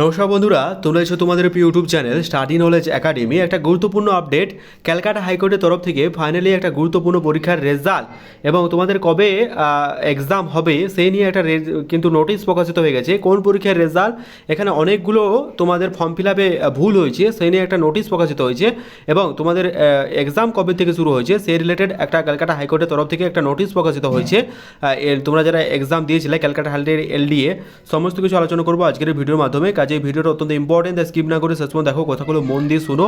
নমস্কার বন্ধুরা, তোমরা এসো তোমাদের প্রিয় YouTube channel study knowledge academy. একটা গুরুত্বপূর্ণ আপডেট, ক্যালকাটা হাইকোর্টের তরফ থেকে ফাইনালি একটা গুরুত্বপূর্ণ পরীক্ষার রেজাল্ট এবং তোমাদের কবে এক্সাম হবে সেই নিয়ে একটা কিন্তু নোটিশ প্রকাশিত হয়ে গেছে। কোন পরীক্ষার রেজাল্ট এখানে অনেকগুলো তোমাদের ফর্ম ফিল আপে ভুল হয়েছে, সেই নিয়ে একটা নোটিশ প্রকাশিত হয়েছে এবং তোমাদের এক্সাম কবে থেকে শুরু হয়েছে সেই রিলেটেড একটা ক্যালকাটা হাইকোর্টের তরফ থেকে একটা নোটিশ প্রকাশিত হয়েছে। তোমরা যারা এক্সাম দিয়েছিলে ক্যালকাটা হাইকোর্টের এলডিএ সমস্ত কিছু আলোচনা করব আজকের ভিডিওর মাধ্যমে। কাজে ভিডিওটা অত্যন্ত ইম্পর্টেন্ট স্কিপ না করে শেষ পর্যন্ত দেখো কথাগুলো মন দিয়ে শুনো।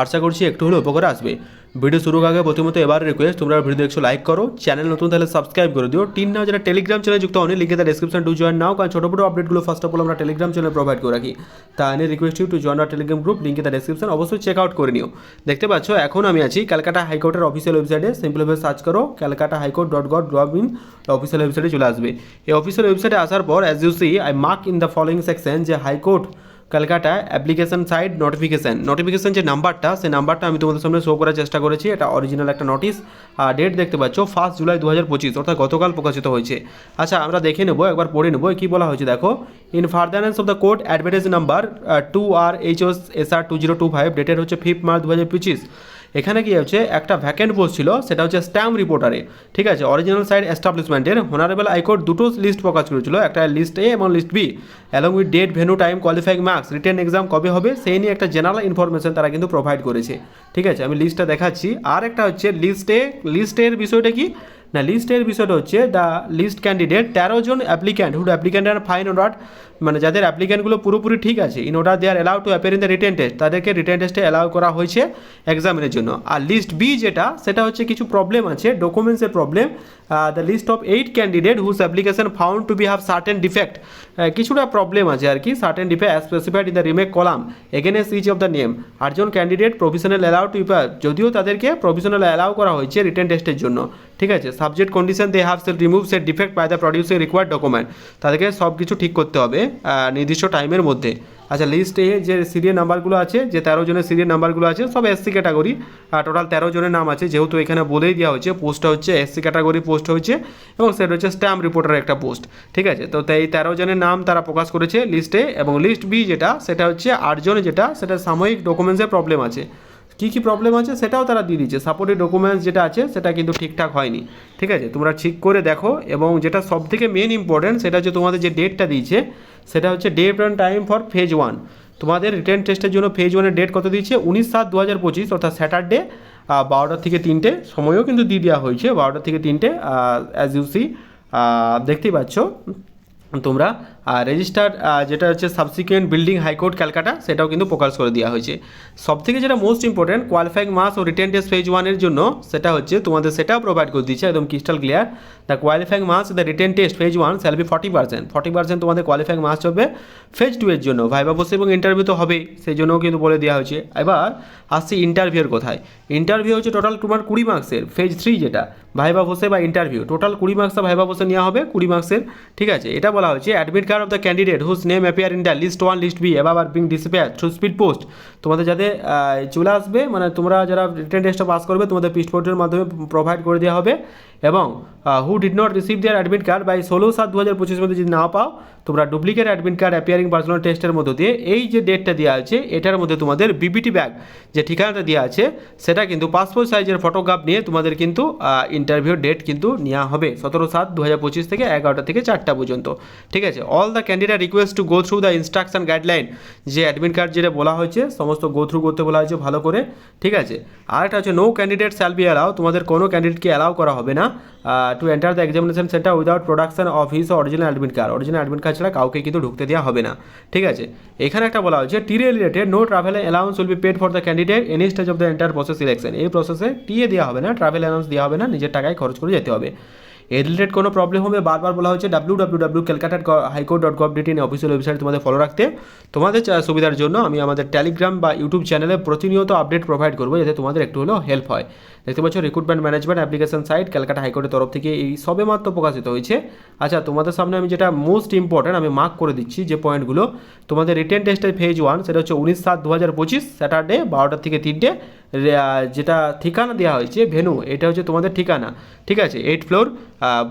আশা করছি একটু হলে উপকার আসবে। ভিডিও শুরু আগে প্রথমত এবার রিকোয়েস্ট তোমরা ভিডিও একশো লাইক করো। চ্যানেল নতুন তাহলে সাবস্ক্রাইব করে দিও। টিন নাও যারা টেলিগ্রাম চ্যানেল যুক্ত হন লিখে তার ডিসক্রিপশন টু জয়েন নাও, কারণ ছোটো বড়ো আপডেটগুলো ফার্স্ট অফ অল আমরা টেলিগ্রাম চ্যানেল প্রোভাইড করে রাখি। তা এনে request you to join our Telegram group লিঙ্কে তার ডিসক্রিপশন অবশ্যই চেক আউট করে নিও। দেখতে পাচ্ছ, এখন আমি আছি ক্যালকাটা হাইকোর্টের অফিসিয়াল ওয়েবসাইটে সিম্পলভাবে সার্চ করো Calcutta high court dot gov dot in official ওয়েবসাইটে চলে আসবে। এই অফিসিয়াল ওয়েবসাইটে আসার পর as you see I mark in the following section যে high court Calcutta application side notification. Notification যে নাম্বারটা, সেই নাম্বারটা আমি তোমাদের সামনে শো করার চেষ্টা করেছি। এটা অরিজিনাল একটা নোটিস আর ডেট দেখতে পাচ্ছ ফার্স্ট জুলাই দু হাজার পঁচিশ, অর্থাৎ গতকাল প্রকাশিত হয়েছে। আচ্ছা আমরা দেখে নেব, একবার পড়ে নেব, কী বলা হয়েছে দেখো। In furtherance of the court advertise number two R H ওস S R two zero two five ডেটের হচ্ছে ফিফথ মার্চ দু হাজার পঁচিশ। এখানে কি হচ্ছে, একটা ভ্যাকেন্ট পোস্ট ছিল, সেটা হচ্ছে স্ট্যাম্প রিপোর্টারে ঠিক আছে অরিজিনাল সাইড এস্টাবলিশমেন্টের হোনারেবল হাইকোর্ট দুটো লিস্ট প্রকাশ করেছিল, একটা লিস্ট এ এবং list B along with date venue time qualifying marks written exam কবে হবে, সেই নিয়ে একটা জেনারেল ইনফরমেশন তারা কিন্তু প্রোভাইড করেছে। ঠিক আছে, আমি লিস্টটা দেখাচ্ছি। আর একটা হচ্ছে লিস্টে লিস্টের বিষয়টা কি? না লিস্টের বিষয়টা হচ্ছে দ্য লিস্ট ক্যান্ডিডেট তেরো জন applicant who'd applicant are fine order মানে যাদের অ্যাপ্লিক্যান্টগুলো পুরোপুরি ঠিক আছে in order they are allow to appear in the written test তাদেরকে রিটেন টেস্টে অ্যালাউ করা হয়েছে এক্সামিনের জন্য। আর লিস্ট বি যেটা, সেটা হচ্ছে কিছু প্রবলেম আছে ডকুমেন্টসের problem the list of eight candidate whose application found to be have certain defect কিছুটা প্রবলেম আছে আর কি certain defect specified in the remark column against each of the name আটজন ক্যান্ডিডেট প্রফেশনাল অ্যালাউ টু যদিও তাদেরকে professional allow করা হয়েছে written টেস্টের জন্য। ঠিক আছে? Subject condition they have shall remove set defect by the producing required document তাদেরকে সব কিছু ঠিক করতে হবে নির্দিষ্ট টাইমের মধ্যে। আচ্ছা লিস্টে যে সিরিয়াল নাম্বারগুলো আছে, যে তেরো জনের সিরিয়াল নাম্বারগুলো আছে, সব এসসি ক্যাটাগরি টোটাল তেরো জনের নাম আছে। যেহেতু এখানে বলেই দেওয়া হয়েছে পোস্টটা হচ্ছে এসসি ক্যাটাগরি পোস্ট হয়েছে এবং সেটা হচ্ছে স্ট্যাম্প রিপোর্টার একটা পোস্ট ঠিক আছে? তো তাই তেরো জনের নাম তারা প্রকাশ করেছে লিস্টে এবং লিস্ট বি যেটা, সেটা হচ্ছে আটজন যেটা, সেটা সাময়িক ডকুমেন্টসের প্রবলেম আছে। কী কী প্রবলেম আছে সেটাও তারা দিয়ে দিচ্ছে। সাপোর্টেড ডকুমেন্টস যেটা আছে সেটা কিন্তু ঠিকঠাক হয়নি। ঠিক আছে? তোমরা ঠিক করে দেখো এবং যেটা সব থেকে মেন ইম্পর্টেন্ট সেটা হচ্ছে তোমাদের যে ডেটটা দিয়েছে, সেটা হচ্ছে date and time for phase one তোমাদের রিটার্ন টেস্টের জন্য ফেজ ওয়ানের ডেট কত দিয়েছে? উনিশ সাত দু হাজার পঁচিশ, অর্থাৎ স্যাটারডে বারোটা থেকে তিনটে সময়ও কিন্তু দিয়ে দেওয়া হয়েছে। বারোটা থেকে তিনটে অ্যাজ ইউ সি দেখতেই পাচ্ছ, তোমরা রেজিস্টার যেটা হচ্ছে সাবসিকুয়েন্ট বিল্ডিং হাইকোর্ট ক্যালকাটা সেটাও কিন্তু প্রকাশ করে দেওয়া হয়েছে। সব থেকে যেটা মোস্ট ইম্পর্টেন্ট কোয়ালিফাইং মাস ও রিটেন টেস্ট ফেজ ওয়ানের জন্য সেটা হচ্ছে তোমাদের সেটাও প্রোভাইড করে দিচ্ছে একদম crystal clear the qualifying marks the written test phase one shall be forty percent forty percent তোমাদের কোয়ালিফাইং মাস হবে ফেজ টু এর জন্য। ভাইবা বসে এবং ইন্টারভিউ তো হবেই, সেই জন্যও কিন্তু বলে দেওয়া হয়েছে। এবার আসছি ইন্টারভিউর কোথায়। ইন্টারভিউ হচ্ছে টোটাল তোমার কুড়ি মার্কসের ফেজ থ্রি যেটা। ভাইবা বসে বা ইন্টারভিউ টোটাল কুড়ি মার্কসটা ভাইবা বসে নেওয়া হবে, কুড়ি মার্কসের ঠিক আছে, এটা বলা হচ্ছে admit of the candidate whose name appear in the list 1 list B above are being dispatched through speed post. তোমাদের যাতে চলে আসবে মানে তোমরা যারা রিটেন টেস্টটা পাস করবে, তোমাদের পিস্ট পোস্টের মাধ্যমে প্রোভাইড করে দেওয়া হবে। এবং who did not receive their admit card by ষোলো সাত দু হাজার পঁচিশের মধ্যে যদি না পাও, তোমরা duplicate admit card appearing personal টেস্টের মধ্য দিয়ে, এই যে ডেটটা দেওয়া আছে, এটার মধ্যে তোমাদের বিবিটি ব্যাগ যে ঠিকানাটা দেওয়া আছে, সেটা কিন্তু পাসপোর্ট সাইজের ফটোগ্রাফ নিয়ে তোমাদের কিন্তু ইন্টারভিউ ডেট কিন্তু নেওয়া হবে সতেরো সাত দু হাজার পঁচিশ থেকে এগারোটা থেকে চারটা পর্যন্ত। ঠিক আছে? All the candidate request to go through the instruction guideline যে অ্যাডমিট কার্ড যেটা বলা হয়েছে সমস্ত গো থ্রু করতে বলা হয়েছে, ভালো করে, ঠিক আছে? আর একটা হচ্ছে no candidate shall be allow তোমাদের কোনো ক্যান্ডিডেটকে অ্যালাউ করা হবে না to enter the examination centre without production of his original admit card original admit card ছাড়া কাউকে কিন্তু ঢুকতে দেওয়া হবে না, ঠিক আছে? এখানে একটা বলা হয়েছে T related no travel allowance will be paid for the candidate any stage of the entire process selection এই প্রসেসে টিএ দেওয়া হবে না ট্রাভেল অ্যালাউন্স দেওয়া হবে না, নিজের টাকায় খরচ করে যেতে হবে। এর রিলেটেড কোনো প্রবলেম হবে, বারবার বলা হচ্ছে W W W Calcutta high court dot gov dot in official website তোমাদের ফলো রাখতে। তোমাদের সুবিধার জন্য আমি আমাদের টেলিগ্রাম বা ইউটিউব চ্যানেলে প্রতিনিয়ত আপডেট প্রোভাইড করব, যাতে তোমাদের একটু হলেও হেল্প হয়। দেখতে পাচ্ছ recruitment management application site Calcutta হাইকোর্টের তরফ থেকে এই সবে মাত্র প্রকাশিত হয়েছে। আচ্ছা তোমাদের সামনে আমি যেটা মোস্ট ইম্পর্টেন্ট আমি মার্ক করে দিচ্ছি যে পয়েন্টগুলো তোমাদের রিটেন টেস্টের ফেজ ওয়ান সেটা হচ্ছে উনিশ সাত দু হাজার পঁচিশ স্যাটারডে বারোটা থেকে তিনটে যেটা ঠিকানা দেওয়া হয়েছে, ভেনু, এটা হচ্ছে তোমাদের ঠিকানা। ঠিক আছে eight floor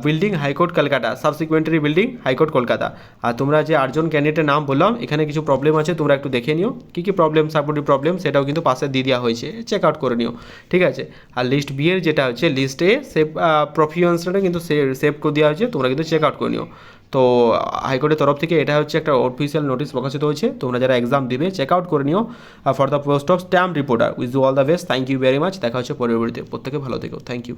building high court Kolkata subsequently building high court Kolkata আর তোমরা যে আটজন ক্যান্ডিডেটের নাম বললাম, এখানে কিছু প্রবলেম আছে, তোমরা একটু দেখে নিও। কী কী প্রবলেম সাপোর্টিভ প্রবলেম সেটাও কিন্তু পাশে দিয়ে দেওয়া হয়েছে। চেক আউট করে নিও। ঠিক আছে, আর লিস্ট বি এর যেটা হচ্ছে লিস্ট এ সেভ প্রফিউন্সটা কিন্তু সেভ করে দেওয়া হয়েছে, তোমরা কিন্তু চেক আউট করে নিও। তো হাইকোর্টের তরফ থেকে এটা হচ্ছে একটা অফিসিয়াল নোটিশ প্রকাশিত হয়েছে। তোমরা যারা এক্সাম দিবে চেক আউট করে নিও। For the post of stamp reporter with all the best thank you very much দেখা হচ্ছে পরবর্তীতে। প্রত্যেকে ভালো থেকো। Thank you